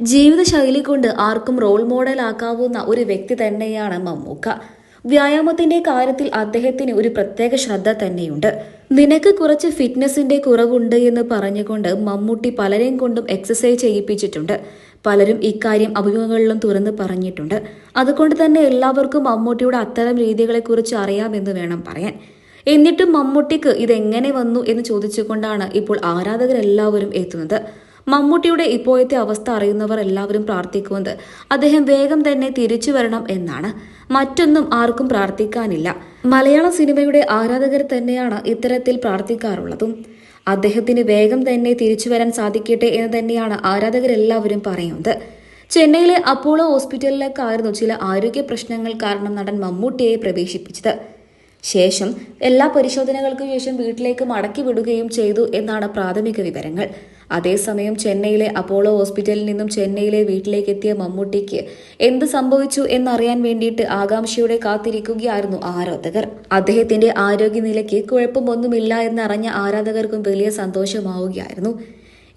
ജീവിതശൈലി കൊണ്ട് ആർക്കും റോൾ മോഡൽ മോഡലാക്കാവുന്ന ഒരു വ്യക്തി തന്നെയാണ് മമ്മൂക്ക. വ്യായാമത്തിന്റെ കാര്യത്തിൽ അദ്ദേഹത്തിന് ഒരു പ്രത്യേക ശ്രദ്ധ തന്നെയുണ്ട്. നിനക്ക് കുറച്ച് ഫിറ്റ്നസിന്റെ കുറവുണ്ട് എന്ന് പറഞ്ഞുകൊണ്ട് മമ്മൂട്ടി പലരെയും കൊണ്ടും എക്സസൈസ് ചെയ്യിപ്പിച്ചിട്ടുണ്ട്. പലരും ഇക്കാര്യം അഭിമുഖങ്ങളിലും തുറന്ന് പറഞ്ഞിട്ടുണ്ട്. അതുകൊണ്ട് തന്നെ എല്ലാവർക്കും മമ്മൂട്ടിയുടെ അത്തരം രീതികളെക്കുറിച്ച് അറിയാമെന്ന് വേണം പറയാൻ. എന്നിട്ടും മമ്മൂട്ടിക്ക് ഇതെങ്ങനെ വന്നു എന്ന് ചോദിച്ചുകൊണ്ടാണ് ഇപ്പോൾ ആരാധകരെല്ലാവരും എത്തുന്നത്. മമ്മൂട്ടിയുടെ ഇപ്പോഴത്തെ അവസ്ഥ അറിയുന്നവർ എല്ലാവരും പ്രാർത്ഥിക്കുന്നത് അദ്ദേഹം വേഗം തന്നെ തിരിച്ചു വരണം എന്നാണ്. മറ്റൊന്നും ആർക്കും പ്രാർത്ഥിക്കാനില്ല. മലയാള സിനിമയുടെ ആരാധകർ തന്നെയാണ് ഇത്തരത്തിൽ പ്രാർത്ഥിക്കാറുള്ളതും. അദ്ദേഹത്തിന് വേഗം തന്നെ തിരിച്ചു വരാൻ സാധിക്കട്ടെ എന്ന് തന്നെയാണ് ആരാധകരെല്ലാവരും പറയുന്നത്. ചെന്നൈയിലെ അപ്പോളോ ഹോസ്പിറ്റലിലേക്കായിരുന്നു ചില ആരോഗ്യ പ്രശ്നങ്ങൾ കാരണം നടൻ മമ്മൂട്ടിയെ പ്രവേശിപ്പിച്ചത്. ശേഷം എല്ലാ പരിശോധനകൾക്കും ശേഷം വീട്ടിലേക്ക് മടക്കി വിടുകയും ചെയ്തു എന്നാണ് പ്രാഥമിക വിവരങ്ങൾ. അതേസമയം ചെന്നൈയിലെ അപ്പോളോ ഹോസ്പിറ്റലിൽ നിന്നും ചെന്നൈയിലെ വീട്ടിലേക്ക് എത്തിയ മമ്മൂട്ടിക്ക് എന്ത് സംഭവിച്ചു എന്നറിയാൻ വേണ്ടിയിട്ട് ആകാംക്ഷയോടെ കാത്തിരിക്കുകയായിരുന്നു ആരാധകർ. അദ്ദേഹത്തിന്റെ ആരോഗ്യനിലയ്ക്ക് കുഴപ്പമൊന്നുമില്ല എന്നറിഞ്ഞ ആരാധകർക്കും വലിയ സന്തോഷമാവുകയായിരുന്നു.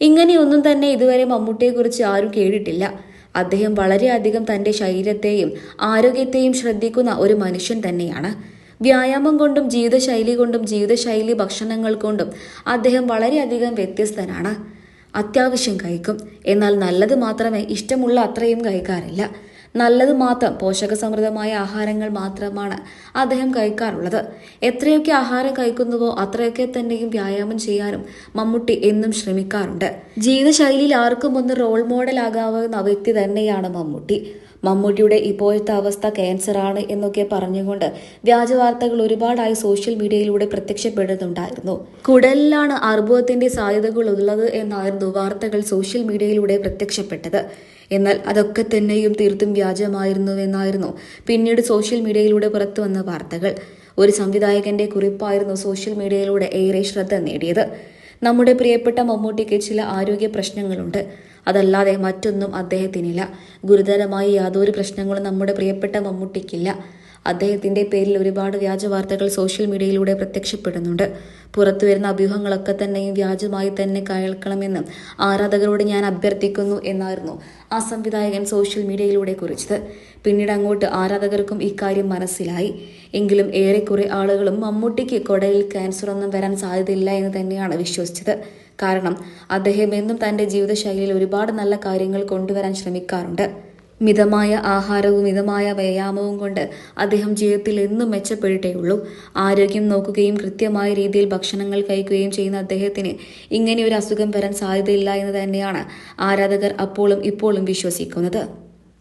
ഇങ്ങനെയൊന്നും തന്നെ ഇതുവരെ മമ്മൂട്ടിയെക്കുറിച്ച് ആരും കേട്ടിട്ടില്ല. അദ്ദേഹം വളരെയധികം തന്റെ ശരീരത്തെയും ആരോഗ്യത്തെയും ശ്രദ്ധിക്കുന്ന ഒരു മനുഷ്യൻ തന്നെയാണ്. വ്യായാമം കൊണ്ടും ജീവിതശൈലി കൊണ്ടും ജീവിതശൈലി ഭക്ഷണങ്ങൾ കൊണ്ടും അദ്ദേഹം വളരെയധികം വ്യത്യസ്തനാണ്. അത്യാവശ്യം കഴിക്കും. എന്നാൽ നല്ലത് മാത്രമേ ഇഷ്ടമുള്ള അത്രയും കഴിക്കാറില്ല. നല്ലത് മാത്രം പോഷകസമൃദ്ധമായ ആഹാരങ്ങൾ മാത്രമാണ് അദ്ദേഹം കഴിക്കാറുള്ളത്. എത്രയൊക്കെ ആഹാരം കഴിക്കുന്നുവോ അത്രയൊക്കെ തന്നെയും വ്യായാമം ചെയ്യാനും മമ്മൂട്ടി എന്നും ശ്രമിക്കാറുണ്ട്. ജീവിതശൈലിയിൽ ആർക്കും ഒന്ന് റോൾ മോഡൽ ആകാവുന്ന വ്യക്തി തന്നെയാണ് മമ്മൂട്ടി. മമ്മൂട്ടിയുടെ ഇപ്പോഴത്തെ അവസ്ഥ ക്യാൻസറാണ് എന്നൊക്കെ പറഞ്ഞുകൊണ്ട് വ്യാജ വാർത്തകൾ ഒരുപാടായി സോഷ്യൽ മീഡിയയിലൂടെ പ്രത്യക്ഷപ്പെടുന്നുണ്ടായിരുന്നു. കുടലിലാണ് അർബുദത്തിന്റെ സാധ്യതകൾ ഉള്ളത് എന്നായിരുന്നു വാർത്തകൾ സോഷ്യൽ മീഡിയയിലൂടെ പ്രത്യക്ഷപ്പെട്ടത്. എന്നാൽ അതൊക്കെ തന്നെയും തീർത്തും വ്യാജമായിരുന്നുവെന്നായിരുന്നു പിന്നീട് സോഷ്യൽ മീഡിയയിലൂടെ പുറത്തു വന്ന വാർത്തകൾ. ഒരു സംവിധായകന്റെ കുറിപ്പായിരുന്നു സോഷ്യൽ മീഡിയയിലൂടെ ഏറെ ശ്രദ്ധ നേടിയത്. നമ്മുടെ പ്രിയപ്പെട്ട മമ്മൂട്ടിക്ക് ചില ആരോഗ്യ പ്രശ്നങ്ങളുണ്ട്. അതല്ലാതെ മറ്റൊന്നും അദ്ദേഹത്തിനില്ല. ഗുരുതരമായി യാതൊരു പ്രശ്നങ്ങളും നമ്മുടെ പ്രിയപ്പെട്ട മമ്മൂട്ടിക്കില്ല. അദ്ദേഹത്തിന്റെ പേരിൽ ഒരുപാട് വ്യാജ വാർത്തകൾ സോഷ്യൽ മീഡിയയിലൂടെ പ്രത്യക്ഷപ്പെടുന്നുണ്ട്. പുറത്തുവരുന്ന അഭ്യൂഹങ്ങളൊക്കെ തന്നെയും വ്യാജമായി തന്നെ കേൾക്കണമെന്ന് ആരാധകരോട് ഞാൻ അഭ്യർത്ഥിക്കുന്നു എന്നായിരുന്നു ആ സംവിധായകൻ സോഷ്യൽ മീഡിയയിലൂടെ കുറിച്ചത്. പിന്നീട് അങ്ങോട്ട് ആരാധകർക്കും ഇക്കാര്യം മനസ്സിലായി. എങ്കിലും ഏറെക്കുറെ ആളുകളും മമ്മൂട്ടിക്ക് കൊടയിൽ ക്യാൻസർ ഒന്നും വരാൻ സാധ്യതയില്ല എന്ന് തന്നെയാണ് വിശ്വസിച്ചത്. കാരണം അദ്ദേഹം എന്നും തന്റെ ജീവിതശൈലിയിൽ ഒരുപാട് നല്ല കാര്യങ്ങൾ കൊണ്ടുവരാൻ ശ്രമിക്കാറുണ്ട്. മിതമായ ആഹാരവും മിതമായ വ്യായാമവും കൊണ്ട് അദ്ദേഹം ജീവിതത്തിൽ എന്നും മെച്ചപ്പെട്ടിട്ടേയുള്ളൂ. ആരോഗ്യം നോക്കുകയും കൃത്യമായ രീതിയിൽ ഭക്ഷണങ്ങൾ കഴിക്കുകയും ചെയ്യുന്ന അദ്ദേഹത്തിന് ഇങ്ങനെ ഒരു അസുഖം വരാൻ സാധ്യതയില്ല എന്ന് തന്നെയാണ് ആരാധകർ അപ്പോഴും ഇപ്പോഴും വിശ്വസിക്കുന്നത്.